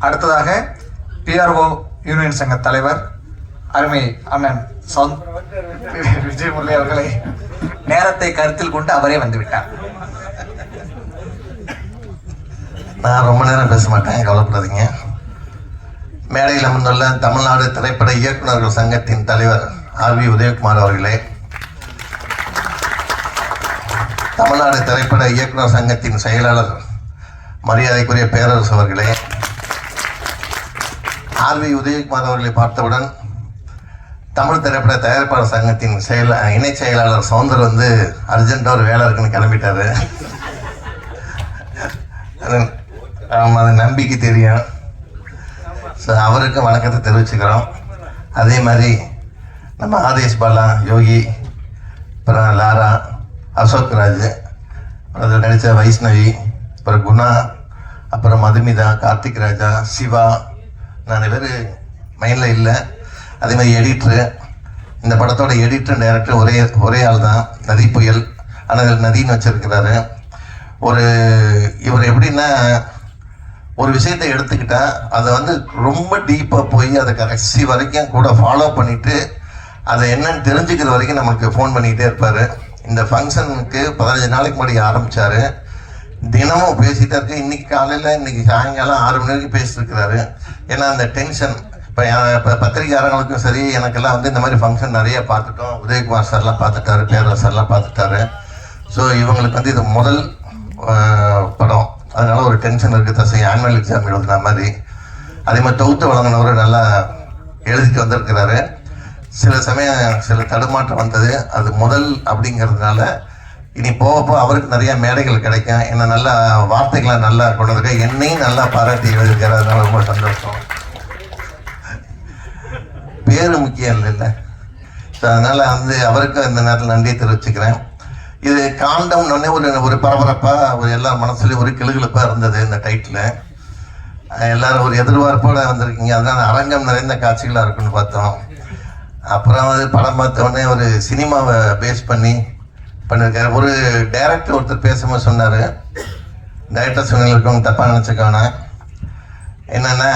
அடுத்ததாக PRO union சங்க தலைவர் அருமை அண்ணன் சவுந்த் விஜய் முரளி அவர்களை நேரத்தை கருத்தில் கொண்டு அவரே வந்துவிட்டார் நான் ரொம்ப நேரம் பேச மாட்டேன் கவலைப்படாதீங்க. மேடையில் அமர்ந்துள்ள தமிழ்நாடு திரைப்பட இயக்குநர்கள் சங்கத்தின் தலைவர் ஆர் வி உதயகுமார் அவர்களே தமிழ்நாடு திரைப்பட இயக்குனர் சங்கத்தின் செயலாளர் மரியாதைக்குரிய பேரரசு அவர்களே ஆர் வி உதயகுமார் அவர்களை பார்த்தவுடன் தமிழ் திரைப்பட தயாரிப்பாளர் சங்கத்தின் செயல் இணை செயலாளர் சவுந்தர் வந்து அர்ஜென்ட்டாக ஒரு வேலை இருக்குன்னு கிளம்பிட்டாரு. அது ஆமாம் அது நம்பிக்கை தெரியும். ஸோ அவருக்கு வணக்கத்தை தெரிவிச்சுக்கிறோம். அதே மாதிரி நம்ம ஆதேஷ் பாலா யோகி அப்புறம் லாரா அசோக் ராஜ் அதில் நடித்த வைஷ்ணவி அப்புறம் குணா அப்புறம் மதுமிதா கார்த்திக் ராஜா சிவா நிறைய பேர் மைண்டில் இல்லை. அதே மாதிரி எடிட்ரு இந்த படத்தோட எடிட்டர் டைரக்டர் ஒரே ஒரே ஆள் தான். நதி புயல். ஆனால் நதின்னு வச்சிருக்கிறாரு. ஒரு இவர் எப்படின்னா ஒரு விஷயத்தை எடுத்துக்கிட்டால் அதை வந்து ரொம்ப டீப்பாக போய் அதை கடைசி வரைக்கும் கூட ஃபாலோ பண்ணிவிட்டு அதை என்னன்னு தெரிஞ்சுக்கிற வரைக்கும் நமக்கு ஃபோன் பண்ணிக்கிட்டே இருப்பார். இந்த ஃபங்க்ஷனுக்கு பதினஞ்சு நாளைக்கு முன்னாடி ஆரம்பித்தார் தினமும் பேசிகிட்டே இருக்கு இன்னைக்கு காலையில் இன்னைக்கு சாயங்காலம் ஆறு மணி வரைக்கும் பேசிட்டுருக்கிறாரு ஏன்னா அந்த டென்ஷன் இப்போ இப்போ பத்திரிகையாளர்களுக்கும் சரி எனக்கெல்லாம் வந்து இந்த மாதிரி ஃபங்க்ஷன் நிறைய பார்த்துட்டோம். உதயகுமார் சார்லாம் பார்த்துட்டாரு பேரரசு சார்லாம் பார்த்துட்டாரு. ஸோ இவங்களுக்கு வந்து இது முதல் படம். அதனால ஒரு டென்ஷன் இருக்குது தசை ஆனுவல் எக்ஸாம் எழுதுன மாதிரி. அதே மாதிரி தொகுத்து வழங்கினவர் நல்லா எழுதிட்டு வந்திருக்கிறாரு. சில சமயம் சில தடுமாற்றம் வந்தது. அது முதல் அப்படிங்கிறதுனால இனி போக போக அவருக்கு நிறைய மேடைகள் கிடைக்கும். என்ன நல்ல வார்த்தைகளை நல்லா கொண்டு வந்திருக்க. என்னையும் நல்லா பாராட்டி எழுதியிருக்காரு. ரொம்ப சந்தோஷம். பேரு முக்கியம் இல்லைல்ல ஸோ அதனால வந்து அவருக்கும் இந்த நேரத்தில் நன்றியை தெரிவிச்சுக்கிறேன். இது காண்டம்னு ஒரு ஒரு பரபரப்பாக ஒரு எல்லா மனசுலேயும் ஒரு கிளுகிழப்பாக இருந்தது இந்த டைட்டில் எல்லாரும் ஒரு எதிர்பார்ப்போட வந்திருக்கீங்க. அதனால அரங்கம் நிறைந்த காட்சிகளாக இருக்குன்னு பார்த்தோம். அப்புறம் வந்து படம் பார்த்த உடனே ஒரு சினிமாவை பேஸ் பண்ணி பண்ணியிருக்காரு ஒரு டைரக்டர் ஒருத்தர் பேசும்போது சொன்னார். டைரக்டர் சொன்னவங்க தப்பாக நினச்சிக்கான என்னென்னா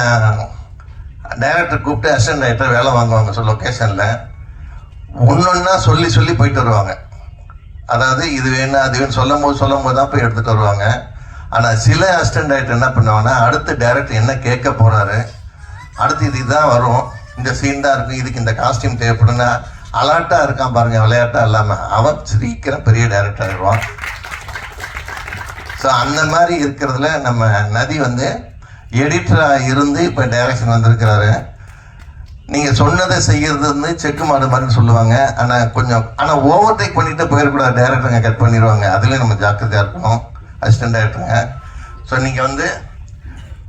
டைரக்டர் கூப்பிட்டு அசிஸ்டன்ட் டைரக்டர் வேலை வாங்குவாங்க ஸோ லொக்கேஷனில் ஒன்றொன்னா சொல்லி சொல்லி போயிட்டு வருவாங்க. அதாவது இது வேணும் அது வேணும் சொல்லும் போது சொல்லும் போது தான் போய் எடுத்துகிட்டு வருவாங்க. ஆனால் சில அசிஸ்டன்ட் டைரக்டர் என்ன பண்ணுவாங்கன்னா அடுத்து டைரக்டர் என்ன கேட்க போகிறாரு அடுத்து இது இதுதான் வரும். இந்த சீன் தான் இருக்கும். இதுக்கு இந்த காஸ்டியூம் தேவைப்படுன்னா அலாட்டாக இருக்கான் பாருங்க விளையாட்டாக இல்லாமல் அவன் சீக்கிரம் பெரிய டைரக்டர் ஆயிடுவான். ஸோ அந்த மாதிரி இருக்கிறதுல நம்ம நதி வந்து எடிட்டராக இருந்து இப்போ டைரக்ஷன் வந்திருக்கிறாரு. நீங்கள் சொன்னதை செய்கிறது வந்து செக்கு மாடு மாதிரி சொல்லுவாங்க. ஆனால் கொஞ்சம் ஆனால் ஓவர் டேக் பண்ணிட்டு போயிடக்கூடாது. டேரக்டருங்க கட் பண்ணிடுவாங்க. அதுலேயும் நம்ம ஜாக்கிரதையாக இருக்கணும். அசிஸ்டன்ட் டேரக்டருங்க ஸோ நீங்கள் வந்து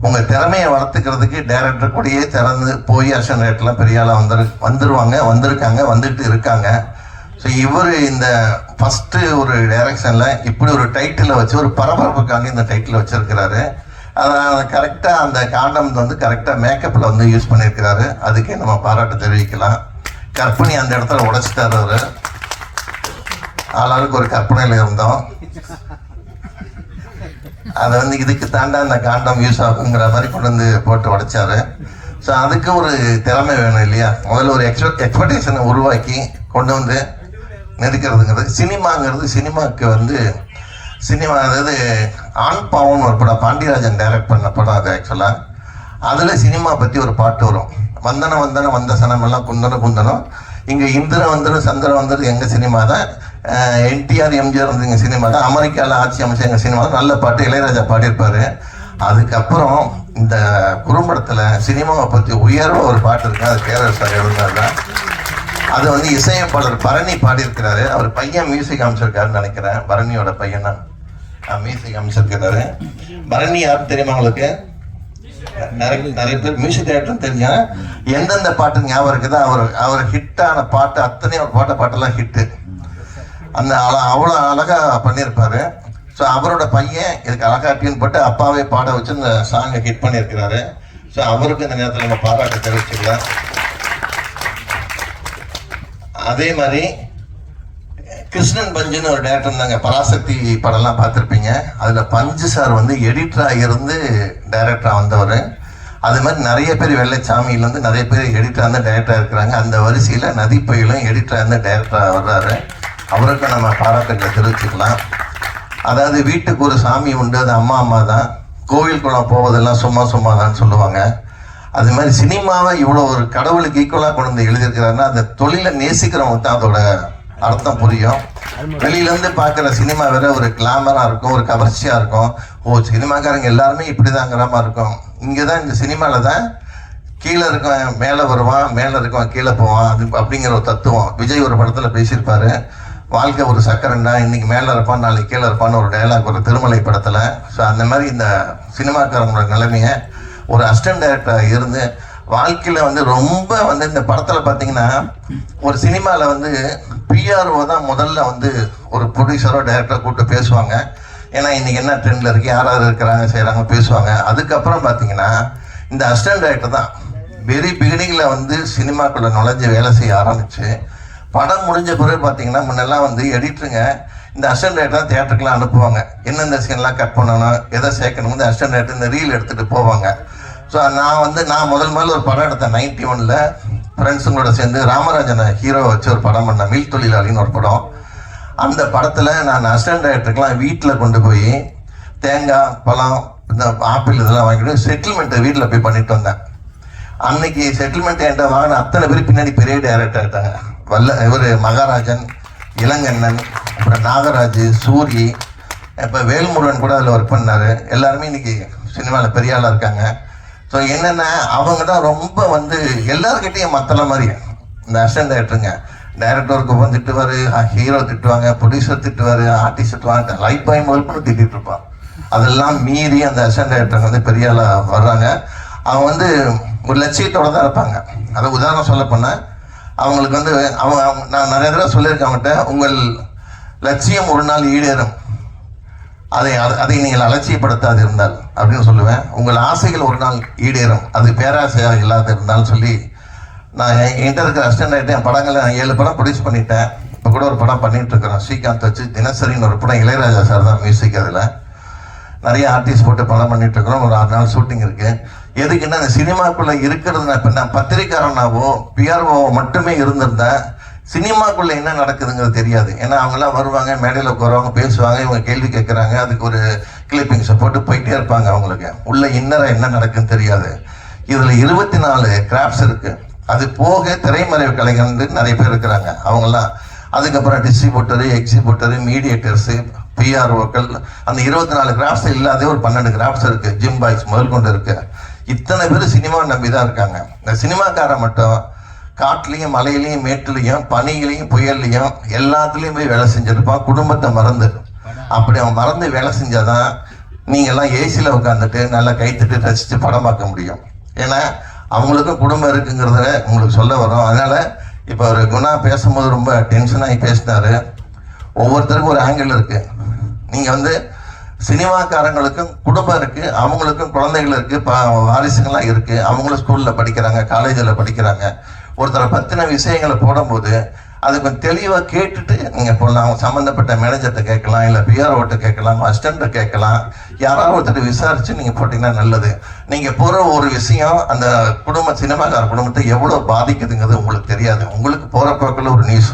உங்கள் திறமையை வளர்த்துக்கிறதுக்கு டேரக்டர் கூடயே திறந்து போய் அசிஸ்டன்ட் ரேட்லாம் பெரிய ஆளாக வந்துரு வந்துருவாங்க வந்திருக்காங்க வந்துட்டு இருக்காங்க. ஸோ இவர் இந்த ஃபஸ்ட்டு ஒரு டைரக்ஷனில் இப்படி ஒரு டைட்டிலை வச்சு ஒரு பரபரப்புக்காக இந்த டைட்டில் வச்சுருக்கிறாரு. அதை கரெக்டாக அந்த காண்டம் வந்து கரெக்டாக மேக்கப்பில் வந்து யூஸ் பண்ணியிருக்கிறாரு அதுக்கே நம்ம பாராட்டு தெரிவிக்கலாம். கற்பனை அந்த இடத்துல உடைச்சிட்டார் அவர். ஆளாளுக்கு ஒரு கற்பனையில் இருந்தோம். அதை வந்து இதுக்கு தாண்டா அந்த காண்டம் யூஸ் ஆகுங்கிற மாதிரி கொண்டு வந்து போட்டு உடைச்சாரு. ஸோ அதுக்கு ஒரு திறமை வேணும் இல்லையா? முதல்ல ஒரு எக்ஸ்பெக்ட் எக்ஸ்பெக்டேஷனை உருவாக்கி கொண்டு வந்து நெருக்கிறதுங்கிறது. சினிமாங்கிறது சினிமாவுக்கு வந்து சினிமா அதாவது ஆண் பாவம்னு ஒரு படம் பாண்டியராஜன் டைரக்ட் பண்ண படம் அது ஆக்சுவலாக அதில் சினிமா பற்றி ஒரு பாட்டு வரும். வந்தன வந்தன வந்த சனமெல்லாம் குந்தன குந்தனம். இங்கே இந்திர வந்துடும் சந்திர வந்துடும் எங்கள் சினிமா தான் என்டிஆர் எம்ஜிஆர் வந்து எங்கள் சினிமா தான் அமெரிக்காவில் ஆட்சி அமைச்ச எங்கள் சினிமா தான் நல்ல பாட்டு இளையராஜா பாடியிருப்பார். அதுக்கப்புறம் இந்த குறும்படத்தில் சினிமாவை பற்றி உயர்வாக ஒரு பாட்டு இருக்கு. அது பேரரசர் எழுந்தார் தான் அது வந்து இசையமைப்பாளர் பரணி பாடியிருக்கிறாரு. அவர் பையன் மியூசிக் அமைச்சிருக்காருன்னு நினைக்கிறேன். பரணியோட பையன் தான். மியூசிக் அமைச்சிருக்கிறாரு. பரணி யார் தெரியுமா உங்களுக்கு? நிறைய நிறைய பேர் மியூசிக் டைரக்டர் தெரியும் எந்தெந்த பாட்டு ஞாபகம் இருக்குதோ அவர் அவர் ஹிட்டான பாட்டு அத்தனை அவர் பாட்ட பாட்டெல்லாம் ஹிட்டு அந்த அவ்வளோ அழகா பண்ணியிருப்பாரு. ஸோ அவரோட பையன் இதுக்கு அழகா டியூன் போட்டு அப்பாவே பாட வச்சு இந்த சாங்கை ஹிட் பண்ணியிருக்கிறாரு. ஸோ அவருக்கு இந்த நேரத்தில் நம்ம பாராட்டு தெரிவிச்சுக்கலாம். அதே மாதிரி கிருஷ்ணன் பஞ்சுன்னு ஒரு டேரக்டர் இருந்தாங்க. பராசக்தி படம்லாம் பார்த்துருப்பீங்க. அதில் பஞ்சு சார் வந்து எடிட்டராக இருந்து டைரக்டராக வந்தவர். அது மாதிரி நிறைய பேர் வெள்ளைச்சாமியிலேருந்து நிறைய பேர் எடிட்டராக இருந்து டைரக்டராக இருக்கிறாங்க. அந்த வரிசையில் நதிப்பயிலும் எடிட்டராக இருந்து டைரக்டராக வர்றாரு. அவருக்கும் நம்ம பாராட்டுகளை தெரிவிச்சுக்கலாம் அதாவது வீட்டுக்கு ஒரு சாமி உண்டு அது அம்மா அம்மா தான். கோவில் குளம் போவதெல்லாம் சும்மா சும்மா தான் சொல்லுவாங்க. அது மாதிரி சினிமாவை இவ்வளோ ஒரு கடவுளுக்கு ஈக்குவலாக கொண்டு வந்து எழுதியிருக்கிறாருன்னா அந்த தொழிலை நேசிக்கிறவங்க தான் அதோட அர்த்தம் புரியும். வெளியிலேருந்து பார்க்குற சினிமா வேற ஒரு கிளாமராக இருக்கும் ஒரு கவர்ச்சியாக இருக்கும். ஓ சினிமாக்காரங்க எல்லாருமே இப்படிதாங்கிற மாதிரி இருக்கும். இங்கே தான் இந்த சினிமாவில் தான் கீழே இருக்கவன் மேலே வருவான் மேலே இருக்கவன் கீழே போவான் அது அப்படிங்கிற ஒரு தத்துவம். விஜய் ஒரு படத்தில் பேசியிருப்பாரு. வாழ்க்கை ஒரு சக்கரண்டா இன்னைக்கு மேலே இருப்பான் நாளைக்கு கீழே இருப்பான்னு ஒரு டயலாக் ஒரு திருமலை படத்தில் ஸோ அந்த மாதிரி இந்த சினிமாக்காரங்களோட நிலைமையை ஒரு அசிஸ்டன்ட் டைரக்டராக இருந்து வாழ்க்கையில் வந்து ரொம்ப வந்து இந்த படத்தில் பார்த்தீங்கன்னா ஒரு சினிமாவில் வந்து பிஆர்ஓ தான் முதல்ல வந்து ஒரு ப்ரொடியூசரோ டைரக்டரோ கூப்பிட்டு பேசுவாங்க. ஏன்னா இன்னைக்கு என்ன ட்ரெண்டில் இருக்குது யார் யார் இருக்கிறாங்க செய்கிறாங்க பேசுவாங்க. அதுக்கப்புறம் பார்த்தீங்கன்னா இந்த அசிஸ்டன்ட் டைரக்டர் தான் வெரி பிகினிங்கில் வந்து சினிமாக்குள்ளே நுழைஞ்சு வேலை செய்ய ஆரம்பிச்சு படம் முடிஞ்ச பிறகு பார்த்தீங்கன்னா முன்னெல்லாம் வந்து எடிட்டருங்க இந்த அசிஸ்டன்ட் டைரக்டர் தேட்டருக்குலாம் அனுப்புவாங்க. எந்தெந்த சீன்லாம் கட் பண்ணணும் எதை சேர்க்கணும் இந்த அசிஸ்டன்ட் டைரக்டர் இந்த ரீல் எடுத்துகிட்டு போவாங்க. ஸோ நான் வந்து நான் முதல் முதல்ல ஒரு படம் எடுத்தேன் நைன்டி ஒனில் ஃப்ரெண்ட்ஸுங்களோட சேர்ந்து ராமராஜனை ஹீரோ வச்சு ஒரு படம் பண்ணேன் மில் தொழிலாளின்னு ஒரு படம். அந்த படத்தில் நான் அசிஸ்டன்ட் டைரக்டருக்கெலாம் வீட்டில் கொண்டு போய் தேங்காய் பழம் இந்த ஆப்பிள் இதெல்லாம் வாங்கிட்டு செட்டில்மெண்ட்டை வீட்டில் போய் பண்ணிட்டு வந்தேன். அன்னைக்கு செட்டில்மெண்ட் என்கிட்ட வாங்கின அத்தனை பேர் பின்னாடி பெரிய டேரக்டர் ஆகிட்டாங்க வல்ல இவர் மகாராஜன் இளங்கண்ணன் அப்புறம் நாகராஜ் சூரி இப்போ வேல்முருகன் கூட அதில் ஒர்க் பண்ணார். எல்லாருமே இன்னைக்கு சினிமாவில் பெரிய ஆளாக இருக்காங்க. ஸோ என்னென்னா அவங்க தான் ரொம்ப வந்து எல்லாருக்கிட்டையும் மத்தள மாதிரி. இந்த அசிஸ்டன்ட் டைரக்டருங்க டைரக்டருக்கு வந்து திட்டுவார் ஹீரோ திட்டுவாங்க ப்ரொடியூசர் திட்டுவார் ஆர்டிஸ்ட் திட்டுவாங்க. லைஃப் பாய் முதல் கூட திட்டிட்டு இருப்பான் அதெல்லாம் மீறி அந்த அசிஸ்டன்ட் டைரக்டர் வந்து பெரிய ஆளாக வர்றாங்க. அவங்க வந்து ஒரு லட்சியத்தோடு தான் இருப்பாங்க. அதை உதாரணம் சொல்ல போனால் அவங்களுக்கு வந்து அவங்க அவங்க- நான் நிறைய தடவை சொல்லியிருக்கேன் அவங்ககிட்ட உங்கள் லட்சியம் ஒரு நாள் ஈடேறும். அதை அதை நீங்கள் அலட்சியப்படுத்தாது இருந்தால் அப்படின்னு சொல்லுவேன். உங்கள் ஆசைகள் ஒரு நாள் ஈடேறும். அது பேராசையாக இல்லாத இருந்தாலும் சொல்லி நான் என் என்கிட்ட இருக்கிற அசிஸ்டன்ட் ஆகிட்டு என் படங்களை நான் ஏழு படம் ப்ரொடியூஸ் பண்ணிட்டேன். இப்போ கூட ஒரு படம் பண்ணிகிட்டு இருக்கிறோம். ஸ்ரீகாந்த் வச்சு தினசரின்னு ஒரு படம் இளையராஜா சார் தான் மியூசிக் அதில். நிறைய ஆர்டிஸ்ட் போட்டு படம் பண்ணிட்டு இருக்கிறோம். ஒரு ஆறு நாள் ஷூட்டிங் இருக்குது எதுக்குன்னா அந்த சினிமாக்குள்ள இருக்கிறது இப்போ நான் பத்திரிக்காரனாவோ பிஆர்ஓவோ மட்டுமே இருந்திருந்தேன் சினிமாக்குள்ள என்ன நடக்குதுங்கிறது தெரியாது. ஏன்னா அவங்கெல்லாம் வருவாங்க மேடையில் உட்காருவாங்க பேசுவாங்க இவங்க கேள்வி கேட்குறாங்க அதுக்கு ஒரு கிளிப்பிங்ஸை போட்டு போயிட்டே இருப்பாங்க அவங்களுக்கு. உள்ள இன்னராக என்ன நடக்குன்னு தெரியாது. இதில் இருபத்தி நாலு கிராஃப்ட்ஸ் இருக்கு. அது போக திரைமறைவு கலைஞர்னு நிறைய பேர் இருக்கிறாங்க. அவங்கெல்லாம் அதுக்கப்புறம் டிஸ்ட்ரிபியூட்டரு எக்ஸிபியூட்டரு மீடியேட்டர்ஸு பிஆர்ஓக்கள் அந்த இருபத்தி நாலு கிராஃப்ட்ஸ் இல்லாத ஒரு பன்னெண்டு கிராஃப்ட்ஸ் இருக்குது ஜிம் பாய்ஸ் முதல் கொண்டு இருக்குது இத்தனை பேர் சினிமா நம்பி தான் இருக்காங்க. இந்த சினிமாக்காரன் மட்டும் காட்டுலையும் மலையிலையும் மேட்டுலையும் பனியிலையும் புயல்லையும் எல்லாத்துலேயும் போய் வேலை செஞ்சிருப்பான் குடும்பத்தை மறந்து அப்படி அவன் மறந்து வேலை செஞ்சாதான் நீங்கள்லாம் ஏசியில் உட்காந்துட்டு நல்லா கைத்துட்டு ரசித்து படம் பார்க்க முடியும். ஏன்னா அவங்களுக்கும் குடும்பம் இருக்குங்கிறத உங்களுக்கு சொல்ல வரும். அதனால் இப்போ ஒரு குணா பேசும்போது ரொம்ப டென்ஷனாகி பேசினாரு. ஒவ்வொருத்தருக்கும் ஒரு ஆங்கிள் இருக்குது நீங்கள் வந்து சினிமாக்காரங்களுக்கும் குடும்பம் இருக்கு அவங்களுக்கும் குழந்தைகள் இருக்கு ப- வாரிசுங்கள்லாம் இருக்கு அவங்களும் ஸ்கூல்ல படிக்கிறாங்க காலேஜில் படிக்கிறாங்க. ஒருத்தரை பத்தின விஷயங்களை போடும்போது அது கொஞ்சம் தெளிவாக கேட்டுட்டு நீங்கள் போடலாம் அவங்க சம்மந்தப்பட்ட மேனேஜர்கிட்ட கேட்கலாம் இல்லை பிஆர்ஓட்ட கேட்கலாம் அசிஸ்டண்ட்டை கேட்கலாம். யாராவது ஒருத்தர் விசாரித்து நீங்கள் போட்டிங்கன்னா நல்லது. நீங்கள் போகிற ஒரு விஷயம் அந்த குடும்ப சினிமாக்கார குடும்பத்தை எவ்வளோ பாதிக்குதுங்கிறது உங்களுக்கு தெரியாது. உங்களுக்கு போகிற போக்கில் ஒரு நியூஸ்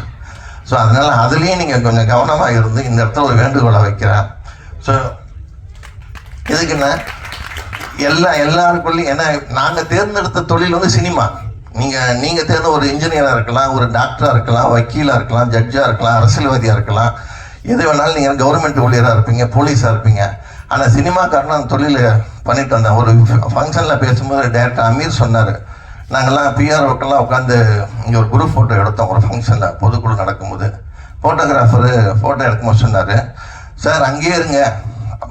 ஸோ அதனால் அதுலேயும் நீங்கள் கொஞ்சம் கவனமாக இருந்து இந்த இடத்துல ஒரு வேண்டுகோளை வைக்கிறேன். ஸோ எதுக்குன்னா எல்லா எல்லாருக்குள்ளேயும் ஏன்னா நாங்கள் தேர்ந்தெடுத்த தொழில் வந்து சினிமா. நீங்கள் நீங்கள் தேர்ந்த ஒரு இன்ஜினியராக இருக்கலாம் ஒரு டாக்டராக இருக்கலாம் வக்கீலாக இருக்கலாம் ஜட்ஜாக இருக்கலாம் அரசியல்வாதியாக இருக்கலாம். எது வேணாலும் நீங்கள் கவர்மெண்ட் ஊழியராக இருப்பீங்க போலீஸாக இருப்பீங்க. ஆனால் சினிமாக்காரன் அந்த தொழில் பண்ணிட்டு வந்தேன். ஒரு ஃபங்க்ஷனில் பேசும்போது டேரக்டர் அமீர் சொன்னார். நாங்கள்லாம் பிஆர்ஓக்கெல்லாம் உட்காந்து இங்கே ஒரு குரூப் ஃபோட்டோ எடுத்தோம் ஒரு ஃபங்க்ஷனில் பொதுக்குழு நடக்கும்போது. ஃபோட்டோகிராஃபரு ஃபோட்டோ எடுக்கும்போது சொன்னார். சார் அங்கேயே இருங்க.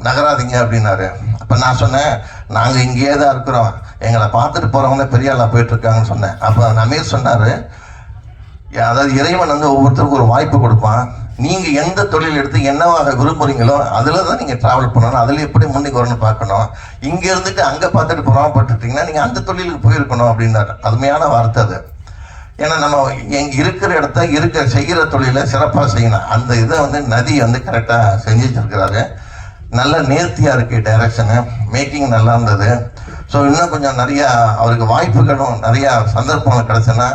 நகராதீங்க அப்படின்னாரு. அப்போ நான் சொன்னேன் நாங்கள் இங்கேயே தான் இருக்கிறோம். எங்களை பார்த்துட்டு போகிறவங்க பெரிய ஆளாக போயிட்டுருக்காங்கன்னு சொன்னேன். அப்போ அமீர் சொன்னார் அதாவது இறைவன் வந்து ஒவ்வொருத்தருக்கும் ஒரு வாய்ப்பு கொடுப்பான். நீங்கள் எந்த தொழில் எடுத்து என்னவாக விரும்புகிறீங்களோ அதில் தான் நீங்கள் ட்ராவல் பண்ணணும். அதில் எப்படி முன்னுக்கு வரணும்னு பார்க்கணும். இங்கே இருந்துட்டு அங்கே பார்த்துட்டு புறமப்பட்டுட்டீங்கன்னா நீங்கள் அந்த தொழிலுக்கு போயிருக்கணும் அப்படின்னாரு. அருமையான வார்த்தை அது. ஏன்னா நம்ம எங்க இருக்கிற இடத்த இருக்க செய்கிற தொழிலை சிறப்பாக செய்யணும். அந்த இதை வந்து நதி வந்து கரெக்டாக செஞ்சுட்டு இருக்கிறாரு நல்ல நேர்த்தியாக இருக்கு டைரக்ஷனு மேக்கிங் நல்லா இருந்தது. ஸோ இன்னும் கொஞ்சம் நிறையா அவருக்கு வாய்ப்புகளும் நிறையா சந்தர்ப்பங்கள் கிடச்சுன்னா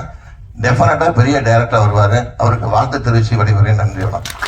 டெஃபினட்டாக பெரிய டைரக்டர் வருவார். அவருக்கு வாழ்த்து தெரிவித்து விடைபெறேன் நன்றி வணக்கம்.